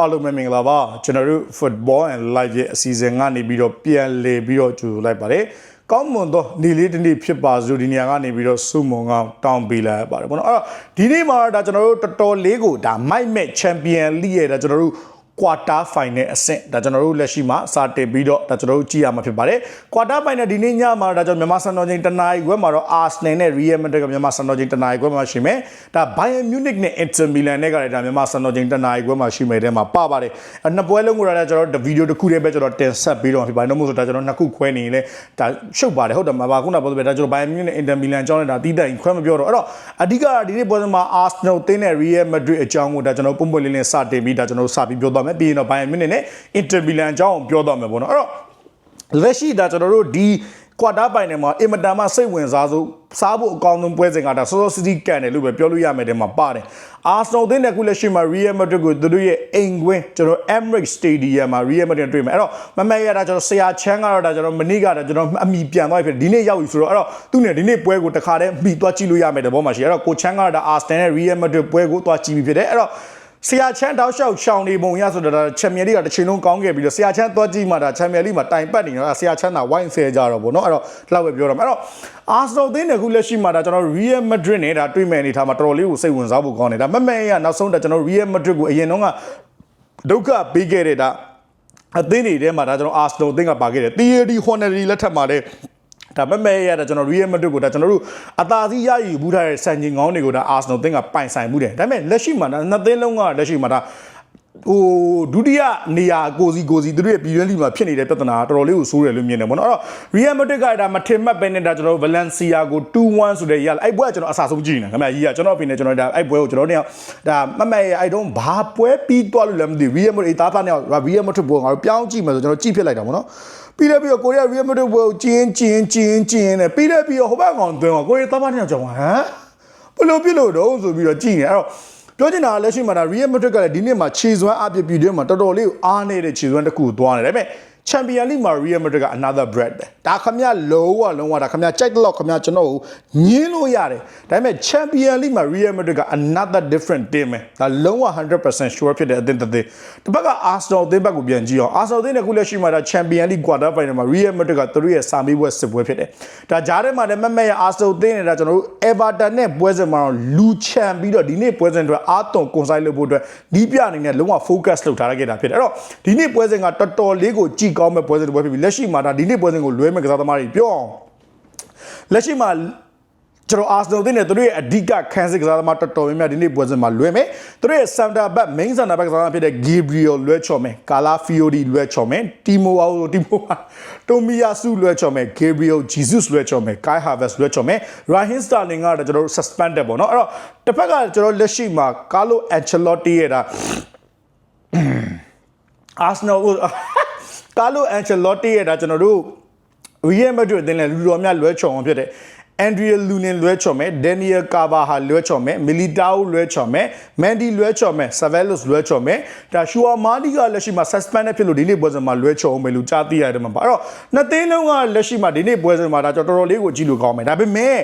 အားလုံးပဲမင်္ဂလာပါကျွန်တော်တို့ Football and Live ရဲ့အစီအစဉ်ကနေပြီးတော့ပြန်လည်ပြီးတော့ကြိုလိုက်ပါတယ်ကောင်းမွန်သောနေ့လေးတစ်နေ့ဖြစ်ပါစို့ဒီနေရာကနေပြီးတော့စုမုံကောင်းတောင်းပေးလိုက်ပါတယ်ပေါ့နော်အဲ့တော့ဒီနေ့မှာဒါကျွန်တော်တို့တော်တော်လေးကိုဒါ Might Match Champion League ရဲ့ဒါကျွန်တော်တို့ quarter final အဆင့်ဒါကျွန်တော်တို့လက်ရှိမှာစတင်ပြီးတော့ဒါကျွန်တော်တို့ကြည့်ရမှာဖြစ်ပါတယ် quarter final ဒီနေ့ညမှာဒါကျွန်တော်မြန်မာစံတော်ချိန်တနာရီခွဲမှာတော့ Arsenal နဲ့ Real Madrid ကမြန်မာစံတော်ချိန်တနာရီခွဲမှာရှိမယ်ဒါ Bayern Munich နဲ့ Inter Milan နဲ့ကလည်းဒါမြန်မာစံတော်ချိန်တနာရီခွဲမှာရှိမယ်တဲ့မှာပပါတယ်အဲ့နှစ်ပွဲလုံးကိုဒါကျွန်တော်ဗီဒီယိုတစ်ခုတည်းပဲကျွန်တော်တင်ဆက်ပြီးတော့ဖြစ်ပါတယ်နော်မို့ဆိုဒါကျွန်တော်နှစ်ခုခွဲနေရင်လည်းဒါရှုပ်ပါတယ်ဟုတ်တယ်မှာပါခုနကပြောသလိုပဲဒါကျွန်တော် Bayern Munich နဲ့ Inter Milan အကြောင်းနဲ့ဒါတီးတိုင်ခွဲမပြောတော့အဲ့တော့အဓိကဒီနေ့ပွဲစဉ်မှာ Arsenal တင်းနဲ့ Real Madrid အကြောင်းကိုဒါကျွန်တော်ပုံပွင့်လေးလေးစတင်ပြီးဒါကျွန်တော်စပြီးပြောသွားမယ်ပြီးရင်တော့ Bayern Munich နဲ့ Inter Milan အကြောင်းကိုပြောသွားမယ်ပေါ့နော်အဲ့တော့လက်ရှိဒါကျွန်တော်တို့ဒီကွာတာပိုင်နယ်မှာအင်မတန်မှစိတ်ဝင်စားဆုံးစားဖို့အကောင်းဆုံးပွဲစဉ်ကဒါဆော့ဆော့စီးစီးကန်တယ်လို့ပဲပြောလို့ရမယ်တဲ့မှာပါတယ်အာဆနယ်တင်းတဲ့ခုလက်ရှိမှာ Real Madrid ကိုသူတို့ရဲ့အိမ်ကွင်းကျွန်တော် Emirates Stadium မှာ Real Madrid တွေ့မယ်အဲ့တော့မမက်ရတာကျွန်တော်ဆရာချမ်းကတော့ဒါကျွန်တော်မနေ့ကဒါကျွန်တော်အမိပြန်သွားပြီဖြစ်ဒီနေ့ရောက်ပြီဆိုတော့အဲ့တော့သူနဲ့ဒီနေ့ပွဲကိုတခါတည်းမိသွားကြည့်လို့ရမယ်တဲ့ဘောမှာရှိအဲ့တော့ကိုချမ်းကတော့ဒါ Arsenal နဲ့ Real Madrid ပွဲကိုသွားကြည့်ပြီဖြစ်တယ်အဲ့တော့ ဆရာချမ်းတောက်လျှောက်ရှောင်းနေပုံရဆိုတော့ဒါချန်ပီယံလိကတစ်ချိန်လုံးကောင်းခဲ့ပြီးတော့ဆရာချမ်းသွားကြည့်မှဒါချန်ပီယံလိမှာတိုင်ပတ်နေတော့ဆရာချမ်းသာဝိုင်းဆဲကြတော့ဗောနော်အဲ့တော့လောက်ပဲပြောတော့မယ်အဲ့တော့အာဆနယ်သင်းတဲ့ခုလက်ရှိမှာဒါကျွန်တော် Real Madrid နဲ့ဒါတွေ့မဲ့အနေထားမှာတော်တော်လေးကိုစိတ်ဝင်စားဖို့ကောင်းနေတာမမဲရနောက်ဆုံးဒါကျွန်တော် Real Madrid ကိုအရင်တော့ကဒုက္ခပေးခဲ့တဲ့ဒါအသင်းတွေထဲမှာဒါကျွန်တော် Arsenal အသင်းကပါခဲ့တယ် Thierry Henry လက်ထက်မှာလည်း ဒါမမဲရတာကျွန်တော် Real Madrid ကိုဒါကျွန်တော်တို့အသာစီးရယူဘူးထားတဲ့စံချိန်ကောင်းတွေကိုဒါ Arsenal အသင်းကပိုင်ဆိုင်မှုတယ်ဒါပေမဲ့လက်ရှိမှာဒါနှစ်သင်းလုံးကလက်ရှိမှာဒါဟိုဒုတိယနေရာကိုစီကိုစီသူတို့ရဲ့ပြည်တွင်းလိမှာဖြစ်နေတဲ့ပြဿနာကတော်တော်လေးကိုဆိုးတယ်လို့မြင်တယ်ပေါ့နော်အဲ့တော့ Real Madrid ကဒါမထင်မှတ်ပဲနဲ့ဒါကျွန်တော်တို့ Valencia ကို2-1ဆိုတဲ့ရလာအဲ့ပွဲကကျွန်တော်အဆဆုံးကြည့်နေခင်ဗျာကြီးကကျွန်တော်အပြင်နဲ့ကျွန်တော်ဒါအဲ့ပွဲကိုကျွန်တော်တို့ဒါမမရဲ့အဲ့တော့ဘာပွဲပြီးသွားလို့လည်းမသိဘူး Real Madrid သားသားနဲ့ Real Madrid ပွဲငါတို့ပြောင်းကြည့်မယ်ဆိုကျွန်တော်ကြည့်ဖြစ်လိုက်တာပေါ့နော် ပြီးတော့ပြီးတော့ကိုရီးယား Real Madrid ပွဲကိုကျင်းကျင်းကျင်းကျင်းနဲ့ပြီးတော့ပြီးတော့ဟိုဘက်ကောင်သွင်းတော့ကိုရီးယားသားသားနဲ့ကြောင်ဟမ်ဘလို့ပြလို့တော့ဆိုပြီးတော့ကြည့်နေအဲ့တော့ပြောချင်တာကလက်ရှိမှာဒါ Real Madrid ကလည်းဒီနှစ်မှာခြေစွမ်းအပြည့်ပြည်တွင်းမှာတော်တော်လေးကိုအားနေတဲ့ခြေစွမ်းတစ်ခုကိုသွားနေတယ်ဒါပေမဲ့ Champion League မှာ Real Madrid က another bread ပဲဒါခမရလုံးဝလုံးဝဒါခမရကြိုက်တဲ့လောက်ခမရကျွန်တော်ကိုညင်းလို့ရတယ်ဒါပေမဲ့ Champion League မှာ Real Madrid က another different team ပဲဒါလုံးဝ100% sure ဖြစ်တဲ့အသင်းတစ်သင်းဒီဘက်က Arsenal အသင်းဘက်ကိုပြန်ကြည့်အောင် Arsenal အသင်းကခုလက်ရှိမှာဒါ Champion League quarter final မှာ Real Madrid ကသူတို့ရဲ့စာမေးပွဲစစ်ပွဲဖြစ်တယ်ဒါကြားထဲမှာလည်းမက်မက်ရဲ့ Arsenal အသင်းနေတာကျွန်တော်တို့ Everton နဲ့ပွဲစဉ်မှာတော့လူချန်ပြီးတော့ဒီနေ့ပွဲစဉ်အတွက်အာသွန်ကွန်ဆိုင်လုပ်ဖို့အတွက်ဒီပြအနေနဲ့လုံးဝ focus လုပ်ထားရခဲ့တာဖြစ်တယ်အဲ့တော့ဒီနေ့ပွဲစဉ်ကတော်တော်လေးကိုကြည်ကောင်းမဲ့ပွဲစဉ်တစ်ပွဲဖြစ်ပြီးလက်ရှိမှာဒါဒီနေ့ပွဲစဉ်ကိုလွဲမဲ့ကစားသမားတွေပြောအောင်လက်ရှိမှာကျွန်တော် Arsenal တင်းနဲ့သူတို့ရဲ့အဓိကခန်းစစ်ကစားသမားတော်တော်များများဒီနေ့ပွဲစဉ်မှာလွဲမယ်သူတို့ရဲ့ center back main center back ကစားသမားဖြစ်တဲ့ Gabriel လွဲချော်မယ် Carla Fiori လွဲချော်မယ် Timo Aulo Timo Tomiyasu လွဲချော်မယ် Gabriel Jesus လွဲချော်မယ် Kai Havertz လွဲချော်မယ် Raheem Sterling ကတော့ကျွန်တော်တို့ suspended ပေါ့နော်အဲ့တော့တစ်ဖက်ကကျွန်တော်လက်ရှိမှာ Carlo Ancelotti ရဲ့ဒါ Arsenal ကို Carlo Ancelotti ရဲ့ဒါကျွန်တော်တို့ Real Madrid အသင်းနဲ့လူတော်များလွဲချော်အောင်ဖြစ်တဲ့ Andrea Lunin လွဲချော်မယ် Daniel Carvajal လွဲချော်မယ် Militao လွဲချော်မယ် Mendy လွဲချော်မယ် Savelos လွဲချော်မယ်ဒါ Shua Madi ကလက်ရှိမှာ suspended ဖြစ်လို့ဒီနေ့ပွဲစဉ်မှာလွဲချော်အောင်မယ်လို့ကြားသိရတယ်မှာပါအဲ့တော့နှစ်သိန်းလုံးကလက်ရှိမှာဒီနေ့ပွဲစဉ်မှာဒါကျွန်တော်တော်တော်လေးကိုကြည့်လို့ကောင်းမယ်ဒါပေမဲ့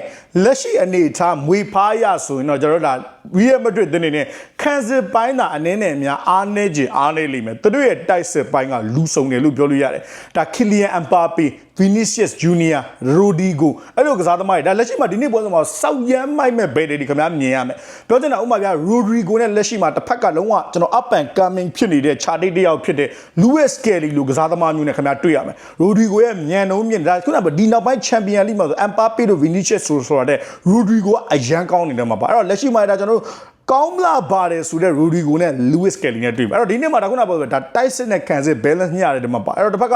လက်ရှိအနေအထားမွေဖားရဆိုရင်တော့ကျွန်တော်တို့ဒါ Real Madrid တင်းနေနဲ့ခံစစ်ပိုင်းသာအနေနဲ့များအားနေခြင်းအားနေလိမ့်မယ်သူတို့ရဲ့တိုက်စစ်ပိုင်းကလူဆုံတယ်လို့ပြောလို့ရတယ်ဒါ Kylian Mbappe Vinicius Junior Rodrigo အဲ့လိုကစားသမားတွေဒါလက်ရှိမှာဒီနေ့ပွဲစဉ်မှာစောက်ရမ်းမိုက်မဲ့ဘယ်တွေဒီခင်ဗျားမြင်ရမယ်ပြောချင်တာဥပမာပြ Rodrigo နဲ့လက်ရှိမှာတစ်ဖက်ကလုံးဝကျွန်တော် up and coming ဖြစ်နေတဲ့ခြာတိတ်တယောက်ဖြစ်တဲ့ Luis Kelly လိုကစားသမားမျိုးနဲ့ခင်ဗျားတွေ့ရမယ် Rodrigo ရဲ့မြန်နှုံးမြင့်ဒါခုနကဒီနောက်ပိုင်း Champion League မှာဆို Mbappe တို့ Vinicius ဆိုဆိုတာတဲ့ Rodrigo ကအရန်ကောင်းနေတယ်မှာပါအဲ့တော့လက်ရှိမှာဒါကျွန်တော်တို့ကောင်းလာပါတယ်ဆိုတဲ့ Rodrigo နဲ့ Luis Kelly နဲ့တွေ့မယ်အဲ့တော့ဒီနေ့မှာဒါခုနကပြောဆိုဒါ tight sit နဲ့ can sit balance ညရတယ်ဒီမှာပါအဲ့တော့တစ်ဖက်က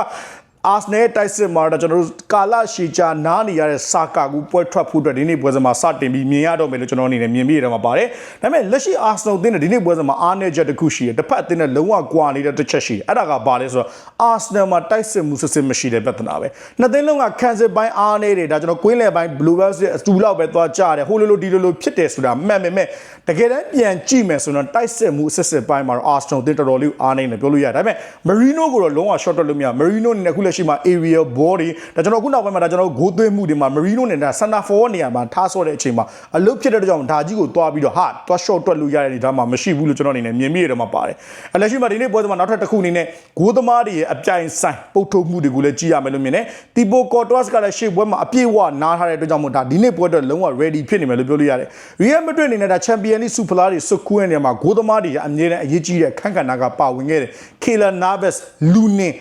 Arsenal တိုက်စစ်မှာတော့ကျွန်တော်တို့ကာလရှည်ကြာနားနေရတဲ့စာကာကူပွဲထွက်ဖို့အတွက်ဒီနေ့ပွဲစဉ်မှာစတင်ပြီးမြင်ရတော့မယ်လို့ကျွန်တော်အနေနဲ့မြင်ပြီးရတော့မှာပါတယ်။ဒါပေမဲ့လက်ရှိ Arsenal အသင်းနဲ့ဒီနေ့ပွဲစဉ်မှာအားနည်းချက်တစ်ခုရှိတယ်။တစ်ဖက်အသင်းနဲ့လုံးဝကွာနေတဲ့တစ်ချက်ရှိတယ်။အဲ့ဒါကဘာလဲဆိုတော့ Arsenal မှာတိုက်စစ်မှုစစ်စစ်မရှိတဲ့ပြဿနာပဲ။နှစ်သင်းလုံးကခံစစ်ပိုင်းအားနည်းတယ်ဒါကျွန်တော်ကွင်းလယ်ပိုင်း Blue Bulls ရဲ့အတူလောက်ပဲသွားကြတယ်။ဟိုလိုလိုဒီလိုလိုဖြစ်တယ်ဆိုတာမှန်ပေမဲ့တကယ်တမ်းပြန်ကြည့်မယ်ဆိုတော့တိုက်စစ်မှုစစ်စစ်ပိုင်းမှာတော့ Arsenal အသင်းတော်တော်လေးအားနည်းတယ်ပြောလို့ရတယ်။ဒါပေမဲ့ Marino ကိုတော့လုံးဝ short တက်လို့မရ Marino အနေနဲ့ခုလက်လက်ရှိမှာ area ball တွေဒါကျွန်တော်ခုနောက်ပိုင်းမှာဒါကျွန်တော်ဂိုးသွင်းမှုတွေမှာ Marino နဲ့ဒါ center forward နေရာမှာထားဆော့တဲ့အချိန်မှာအလုပ်ဖြစ်တဲ့အတွက်ကြောင့်ဒါကြီးကိုတွားပြီးတော့ဟာတွား short တွက်လို့ရတဲ့အနေဒါမှမရှိဘူးလို့ကျွန်တော်အနေနဲ့မြင်မိရတယ်မှာပါတယ်အလက်ရှိမှာဒီနေ့ပွဲစဉ်မှာနောက်ထပ်တစ်ခုအနေနဲ့ဂိုးသမားတွေရဲ့အပြိုင်ဆိုင်ပုတ်ထုတ်မှုတွေကိုလည်းကြည့်ရမယ်လို့မြင်တယ်တီပိုကော်တွားကလည်းရှေ့ပွဲမှာအပြည့်အဝနားထားတဲ့အတွက်ကြောင့်မို့ဒါဒီနေ့ပွဲအတွက်လုံးဝ ready ဖြစ်နေမယ်လို့ပြောလို့ရတယ် Real Madrid အနေနဲ့ဒါ Champions League Super တွေစုခုရဲ့နေရာမှာဂိုးသမားတွေကအမြဲတမ်းအရေးကြီးတဲ့ခန့်ခန့်နာကပါဝင်ခဲ့တယ် Keylor Navas Lunin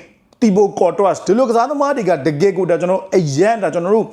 တီဘိုကော်တွတ်ဒီလိုကစားသမားတွေကတကယ်ကိုဒါကျွန်တော်အရန်ဒါကျွန်တော်တို့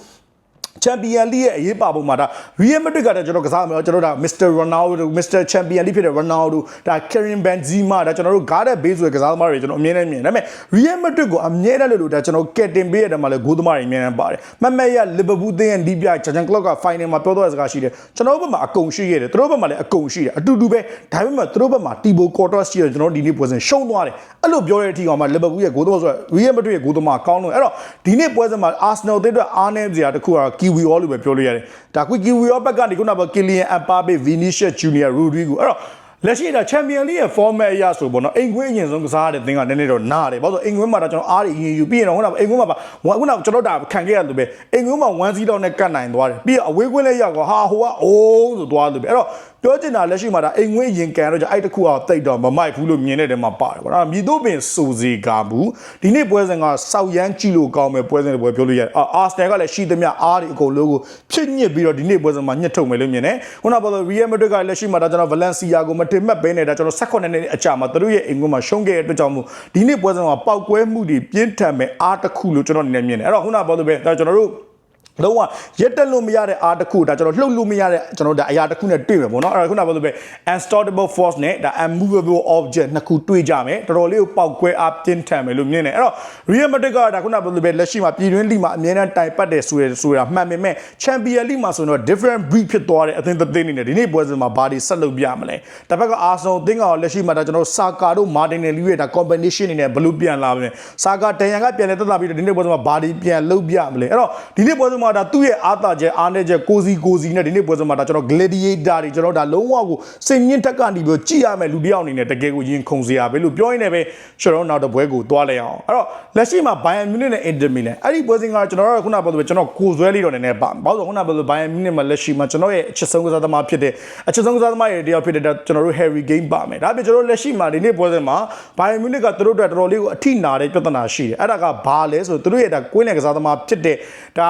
ချန်ပီယံလိရဲ့အရေးပါပုံမှာဒါ Real Madrid ကတည်းကကျွန်တော်ကစားမယ်ကျွန်တော်ဒါ Mr. Ronaldo Mr. Champion League ဖြစ်တဲ့ Ronaldo ဒါ Karim Benzema ဒါကျွန်တော်တို့ guard base ဆိုတဲ့ကစားသမားတွေကျွန်တော်အမြဲတမ်းမြင်ဒါပေမဲ့ Real Madrid ကိုအမြဲတမ်းလို့လို့ဒါကျွန်တော်ကက်တင်ပေးရတဲ့မှာလဲဂိုးသမားတွေအမြဲတမ်းပါတယ်မမက်ရ Liverpool သင်းရဲ့ဒီပြဂျန်ဂျန်ကလော့က final မှာပြောတော့စကားရှိတယ်ကျွန်တော်တို့ဘက်မှာအကုန်ရှိခဲ့တယ်သူတို့ဘက်မှာလည်းအကုန်ရှိတယ်အတူတူပဲဒါပေမဲ့သူတို့ဘက်မှာ Thibaut Courtois ရှိတယ်ကျွန်တော်တို့ဒီနေ့ပွဲစဉ်ရှုံးသွားတယ်အဲ့လိုပြောတဲ့အထိကောင်မှာ Liverpool ရဲ့ဂိုးသမားဆိုတော့ Real Madrid ရဲ့ဂိုးသမားကောင်းလို့အဲ့တော့ဒီနေ့ပွဲစဉ်မှာ Arsenal တဲ့အတွက်အားနည်းစရာတစ်ခုကတော့ Kiwi All လို့ပဲပြောလို့ရတယ်ဒါကွ Kiwi All ဘက်ကနေခုနက Kylian Mbappe Vinicius Junior Rodrigo အဲ့တော့လက်ရှိဒါချန်ပီယံလိရဲ့ format အရဆိုပေါ့နော်အိမ်ခွင်းအရင်ဆုံးကစားရတဲ့သင်ကနည်းနည်းတော့နားတယ်ဘာလို့လဲအိမ်ခွင်းမှာတော့ကျွန်တော်အားတွေအရင်ယူပြီးရင်တော့ခုနကအိမ်ခွင်းမှာပါခုနကကျွန်တော်ဒါခံခဲ့ရလို့ပဲအိမ်ခွင်းမှာ1 0နဲ့ကတ်နိုင်သွားတယ်ပြီးတော့အဝေးခွင်းလည်းရောက်တော့ဟာဟိုကအိုးဆိုသွားလို့ပဲအဲ့တော့ ပြောချင်တာလက်ရှိမှာဒါအိမ်ခွင်းရင်ကန်တော့じゃအဲ့တခုအောင်တိတ်တော့မမိုက်ဘူးလို့မြင်တဲ့တဲမှာပါတယ်ပေါ့နော်မြည်တို့ပင်စူစီကာဘူးဒီနေ့ပွဲစဉ်ကစောက်ရမ်းကြည့်လို့ကောင်းမယ်ပွဲစဉ်တွေပွဲပြောလို့ရတယ်အာစနယ်ကလည်းရှိသမျှအားတွေအကုန်လုံးကိုဖြစ်ညစ်ပြီးတော့ဒီနေ့ပွဲစဉ်မှာညှစ်ထုတ်မယ်လို့မြင်တယ်ခုနကပြောလို့ Real Madrid ကလက်ရှိမှာဒါကျွန်တော် Valencia ကိုမတင်မှတ်ဘဲနဲ့ဒါကျွန်တော်16နှစ်အကြာမှာသူတို့ရဲ့အိမ်ကွန်းမှာရှုံးခဲ့တဲ့အတွက်ကြောင့်မို့ဒီနေ့ပွဲစဉ်မှာပောက်ကွဲမှုတွေပြင်းထန်မဲ့အားတစ်ခုလို့ကျွန်တော်အနေနဲ့မြင်တယ်အဲ့တော့ခုနကပြောလို့ပဲဒါကျွန်တော်တို့ လုံးဝရက်တက်လို့မရတဲ့အားတစ်ခုဒါကျွန်တော်လှုပ်လို့မရတဲ့ကျွန်တော်ဒါအရာတစ်ခုနဲ့တွေ့မယ်ပေါ့နော်အဲ့ဒါခုနကပြောလို့ပဲ unstoppable force နဲ့ဒါ unmovable object နှစ်ခုတွေ့ကြမယ်တော်တော်လေးကိုပောက်ကွဲအားပြင်းထန်မယ်လို့မြင်တယ်အဲ့တော့ Real Madrid ကဒါခုနကပြောလို့ပဲလက်ရှိမှာပြည်တွင်းလိမှာအများနဲ့တိုင်ပတ်တယ်ဆိုရဆိုရမှန်ပေမဲ့ Champion League မှာဆိုတော့ different breed ဖြစ်သွားတဲ့အသင်းတစ်သင်းနေနဲ့ဒီနေ့ပွဲစဉ်မှာဘာတွေဆက်လုပ်ပြမလဲတစ်ဖက်က Arsenal အသင်းကလက်ရှိမှာဒါကျွန်တော်စာကာတို့ Martinelli ရဲ့ဒါ combination နေနဲ့ဘလို့ပြန်လာမလဲစာကာတန်ရန်ကပြန်လဲတက်လာပြီးတော့ဒီနေ့ပွဲစဉ်မှာဘာတွေပြန်လုပ်ပြမလဲအဲ့တော့ဒီနေ့ပွဲစဉ်မှာဒါသူ့ရဲ့အားသာချက်အားနည်းချက်ကိုစီကိုစီနဲ့ဒီနေ့ပွဲစဉ်မှာဒါကျွန်တော် gladiator တွေကျွန်တော်ဒါလုံးဝကိုစိတ်ညစ်တက်ကနေပြီးကြည့်ရမယ်လူတစ်ယောက်အနေနဲ့တကယ်ကိုရင်ခုန်စရာပဲလို့ပြောရင်းနဲ့ပဲကျွန်တော်နောက်တစ်ပွဲကိုသွားလိုက်အောင်အဲ့တော့လက်ရှိမှာ Bayern Munich နဲ့ Inter Milan အဲ့ဒီပွဲစဉ်ကကျွန်တော်တို့ခုနပြောလို့ကျွန်တော်ကိုဆွဲလေးတော့နည်းနည်းပါဘာလို့ခုနပြောလို့ Bayern Munich မှာလက်ရှိမှာကျွန်တော်ရဲ့အချစ်ဆုံးကစားသမားဖြစ်တဲ့အချစ်ဆုံးကစားသမားရဲ့တယောက်ဖြစ်တဲ့ကျွန်တော်တို့ Harry Kane ပါမယ်ဒါပြင်ကျွန်တော်တို့လက်ရှိမှာဒီနေ့ပွဲစဉ်မှာ Bayern Munich ကသူတို့အတွက်တော်တော်လေးကိုအထိနာတဲ့ပြဿနာရှိတယ်အဲ့ဒါကဘာလဲဆိုသူတို့ရဲ့ဒါကွင်းလယ်ကစားသမားဖြစ်တဲ့ဒါ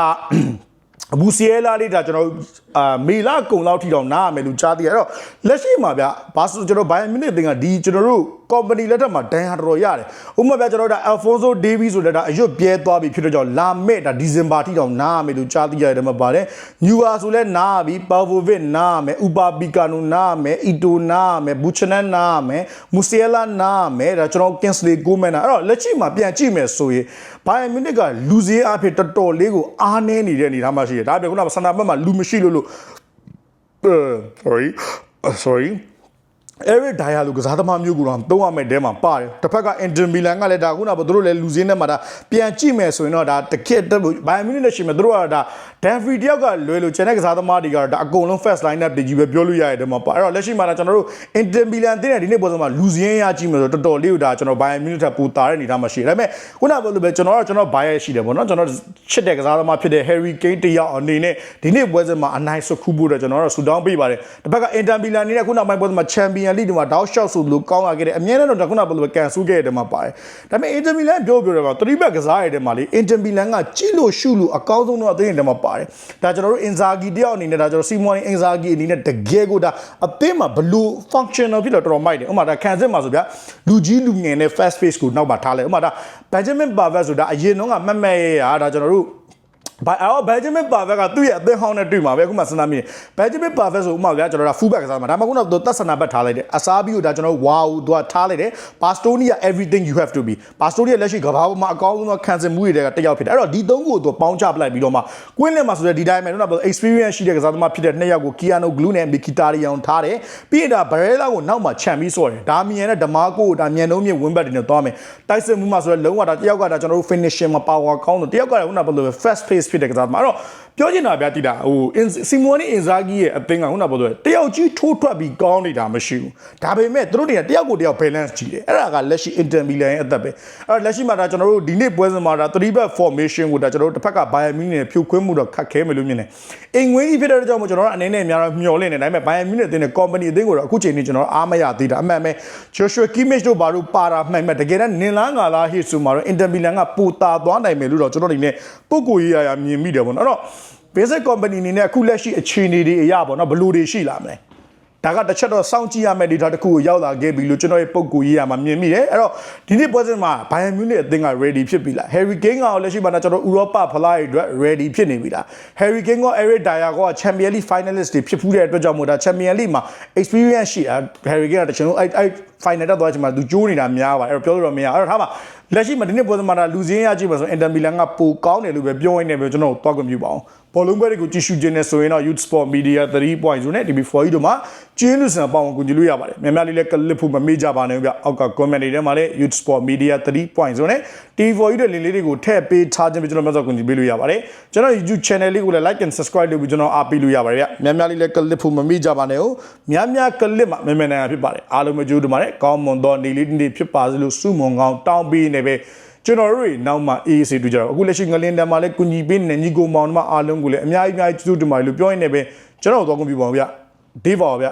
အဘူစီယဲလာလေးဒါကျွန်တော်အာမေလာကုံလောက်ထိတော့နားရမယ်လို့ကြားသိရအဲ့တော့လက်ရှိမှာဗျဘာဆိုကျွန်တော်ဘိုင်မီနစ်တင်ကဒီကျွန်တော်တို့ company လက်ထက်မှာဒန်ဟာတော်တော်ရတယ်ဥပမာဗျကျွန်တော်တို့ဒါ Alfonso Davies ဆိုတဲ့ဒါအရွတ်ပြဲသွားပြီဖြစ်တော့ကြောင့်လာမဲ့ဒါဒီဇင်ဘာထိတော့နားရမယ်လို့ကြားသိရတယ်မှာပါတယ် Newer ဆိုလဲနားရပြီ Pavlovic နားရမယ် Upa Picano နားရမယ် Ito နားရမယ် Buchanan နားရမယ် Musiala နားရမယ်ဒါကျွန်တော် Kingsley Coman နားအဲ့တော့လက်ရှိမှာပြန်ကြည့်မယ်ဆိုရင်ဘိုင်မီနစ်ကလူစည်းအဖြစ်တော်တော်လေးကိုအားနည်းနေတဲ့အနေအထားမှရှိတယ်ဒါပေမဲ့ခုနကဆန္ဒဘက်မှာလူမရှိလို့လို့ uh, sorry uh, sorry Eric Dyer လို့ကစားသမားမျိုးကတော့သုံးရမယ့်တဲမှာပါတယ်တစ်ဖက်က Inter Milan ကလည်းဒါခုနကသူတို့လည်းလူစင်းထဲမှာဒါပြန်ကြည့်မယ်ဆိုရင်တော့ဒါတကက်တက်ဘိုင်မီနစ်နဲ့ရှိမယ်သူတို့ကဒါ Danfrey တယောက်ကလွယ်လို့ကျန်တဲ့ကစားသမားတွေကတော့ဒါအကုန်လုံး first line up တွေကြီးပဲပြောလို့ရတဲ့တဲမှာပါအဲ့တော့လက်ရှိမှာဒါကျွန်တော်တို့ Inter Milan တင်းတဲ့ဒီနေ့ပေါ်စမှာလူစင်းရကြည့်မယ်ဆိုတော့တော်တော်လေးကိုဒါကျွန်တော် Bayern Munich ထပ်ပူတာတဲ့အနေအထားမှာရှိတယ်ဒါပေမဲ့ခုနကပြောလို့ပဲကျွန်တော်ကကျွန်တော် bias ရှိတယ်ပေါ့နော်ကျွန်တော်ချစ်တဲ့ကစားသမားဖြစ်တဲ့ Harry Kane တယောက်အနေနဲ့ဒီနေ့ပွဲစဉ်မှာအနိုင်ဆုခူးဖို့တော့ကျွန်တော်တို့ဆူတောင်းပေးပါတယ်တစ်ဖက်က Inter Milan အနေနဲ့ခုနကပွဲစဉ်မှာ Champion League ဒီမှာတောက်ရှောက်ဆိုလို့ကောင်းလာခဲ့တယ်အမြဲတမ်းတော့ခုနကပြောလို့ကန်ဆူခဲ့တဲ့တဲမှာပါတယ်ဒါပေမဲ့ Inter Milan ပြောပြောတယ်မှာ3ဘက်ကစားရတဲ့မှာလေ Inter Milan ကကြည့်လို့ရှုလို့အကောင်းဆုံးတော့အသင်းတွေမှာပါတယ်ဒါကျွန်တော်တို့ Inzaghi တယောက်အနေနဲ့ဒါကျွန်တော် Simone Inzaghi အနေနဲ့တကယ်ကိုဒါအသင်းမှာဘလို့ functional ဖြစ်တော့တော်တော်မိုက်တယ်ဥပမာဒါခံစစ်မှာဆိုဗျာလူကြီးလူငယ်နဲ့ fast pace ကိုနောက်မှာထားလိုက်ဥပမာဒါ Benjamin Pavard ဆိုတာအရင်တော့ကမက်မက်ရတာဒါကျွန်တော်တို့ ဘာအော်ဘယ်ဂျမင်ပါဘက်ကသူ့ရဲ့အသင်းဟောင်းနဲ့တွေ့မှာပဲအခုမှစဉ်းစားမိတယ်ဘယ်ဂျမင်ပါဘက်ဆိုဥမာဗျာကျွန်တော်တို့ဖူးဘက်ကစားမှာဒါမှမဟုတ်တော့သက်ဆနာဘက်ထားလိုက်တယ်အစားပြီးတော့ဒါကျွန်တော်ဝါဦးသူကထားလိုက်တယ်ပါစတိုနီယာ everything you have to be ပါစတိုနီယာလက်ရှိကဘာပေါ်မှာအကောင်းဆုံးသောခံစင်မှုတွေကတယောက်ဖြစ်တယ်အဲ့တော့ဒီသုံးခုကိုသူပေါင်းချပလိုက်ပြီးတော့မှကွင်းလင်မှာဆိုတဲ့ဒီတိုင်းမှာတော့ experience ရှိတဲ့ကစားသမားဖြစ်တဲ့နှစ်ယောက်ကို Kiano Glue နဲ့ Mkhitaryan ထားတယ်ပြီးရင်ဒါ Barella ကိုနောက်မှာခြံပြီးဆော့တယ်ဒါမြန်နဲ့ Damaco ကိုဒါမြန်နှုံးမြင့်ဝင်းဘက်တွေနဲ့သွားမယ်တိုက်စစ်မှုမှာဆိုတော့လုံးဝဒါတယောက်ကဒါကျွန်တော်တို့ finishing မှာ power ကောင်းတယ်တယောက်ကလည်းခုနကပြောလို့ fast pace ace ဖြစ်တဲ့ကစားသမားအဲ့တော့ပြောချင်တာဗျာတိတာဟိုစီမိုနီအင်ဇာဂီရဲ့အသင်းကခုနကပြောဆိုတယောက်ကြီးထိုးထွက်ပြီးကောင်းနေတာမရှိဘူးဒါပေမဲ့သူတို့တွေကတယောက်ကိုတယောက် balance ကြည့်တယ်အဲ့ဒါကလက်ရှိ Inter Milan ရဲ့အသက်ပဲအဲ့တော့လက်ရှိမှာဒါကျွန်တော်တို့ဒီနေ့ပွဲစဉ်မှာဒါ3 back formation ကိုဒါကျွန်တော်တို့တစ်ဖက်က Bayern Munich နဲ့ဖြိုခွင်းမှုတော့ခက်ခဲမယ်လို့မြင်တယ်အိမ်ဝင်းကြီးဖြစ်တဲ့အတွက်ကြောင့်မို့ကျွန်တော်တို့အနေနဲ့များတော့မျှော်လင့်နေတယ်ဒါပေမဲ့ Bayern Munich အသင်းနဲ့ company အသင်းကိုတော့အခုချိန်นี้ကျွန်တော်တို့အားမရသေးတာအမှန်ပဲ Joshua Kimmich တို့ဘာလို့ပါတာမှန်မဲ့တကယ်တမ်းနင်လားငါလားဟိဆိုမှာတော့ Inter Milan ကပူတာသွားနိုင်မယ်လို့တော့ကျွန်တော်တို့အနေနဲ့ပုံကိုရေးရရမြင်မိတယ်ပေါ့နော်အဲ့တော့ basic company အနေနဲ့အခုလက်ရှိအခြေအနေတွေအရပေါ့နော်ဘယ်လိုတွေရှိလာမလဲဒါကတစ်ချက်တော့စောင့်ကြည့်ရမယ့် data တစ်ခုကိုရောက်လာခဲ့ပြီလို့ကျွန်တော်ရဲ့ပုံကိုရေးရမှာမြင်မိတယ်အဲ့တော့ဒီနေ့ပွဲစဉ်မှာ Bayern Munich အသင်းက ready ဖြစ်ပြီလား Harry Kane ကလက်ရှိမှာကျွန်တော်ဥရောပဖလားတွေအတွက် ready ဖြစ်နေပြီလား Harry Kane က Eric Dyer က Champions League finalist တွေဖြစ်ဖူးတဲ့အတွက်ကြောင့်မို့ဒါ Champions League မှာ experience ရှိတာ Harry Kane ကတချင်လို့အဲ့အဲ့ final တက်သွားချင်မှာသူကြိုးနေတာများပါတယ်အဲ့တော့ပြောလို့တော့မရအဲ့တော့ထားပါလက်ရှိမှာဒီနေ့ပွဲစဉ်မှာဒါလူစင်းရကြည့်ပါဆို Inter Milan ကပိုကောင်းတယ်လို့ပဲပြောရင်းနေပဲကျွန်တော်တို့တွားခွင့်ပြုပါအောင်ဘောလုံးပွဲတွေကိုကြည့်ရှုခြင်းနဲ့ဆိုရင်တော့ Youth Sport Media 3.0နဲ့ TV4 တို့မှာကျင်းလို့စံပေါင်းကိုကြည့်လို့ရပါတယ်များများလေးလည်းကလစ်ဖို့မမေ့ကြပါနဲ့ဗျအောက်က comment တွေထဲမှာလည်း Youth Sport Media 3.0နဲ့ TV4 တို့လင်းလေးတွေကိုထည့်ပေးထားခြင်းပဲကျွန်တော်မျိုးစောကိုကြည့်ပေးလို့ရပါတယ်ကျွန်တော် YouTube channel လေးကိုလည်း like and subscribe လုပ်ပြီးကျွန်တော်အားပေးလို့ရပါတယ်ဗျများများလေးလည်းကလစ်ဖို့မမေ့ကြပါနဲ့ဟုတ်များများကလစ်မှာမြန်မြန်နိုင်ဖြစ်ပါတယ်အားလုံးပဲကြိုးတူပါတယ်ကောင်းမွန်သောနေလေးနေ့ဖြစ်ပါစေလို့ဆုမွန်ကောင်းတောင်းပေးနေပဲကျွန်တော်တို့တွေနောက်မှအေးအေးဆေးတူကြတော့အခုလက်ရှိငလင်းတန်မှာလည်းကုညီပေးနေညီကိုမောင်တို့မှအားလုံးကိုလည်းအများကြီးအများကြီးကျေးဇူးတင်ပါတယ်လို့ပြောရင်းနဲ့ပဲကျွန်တော်တို့တော့ကွန်ပျူတာပါဗျဒေးပါပါဗျ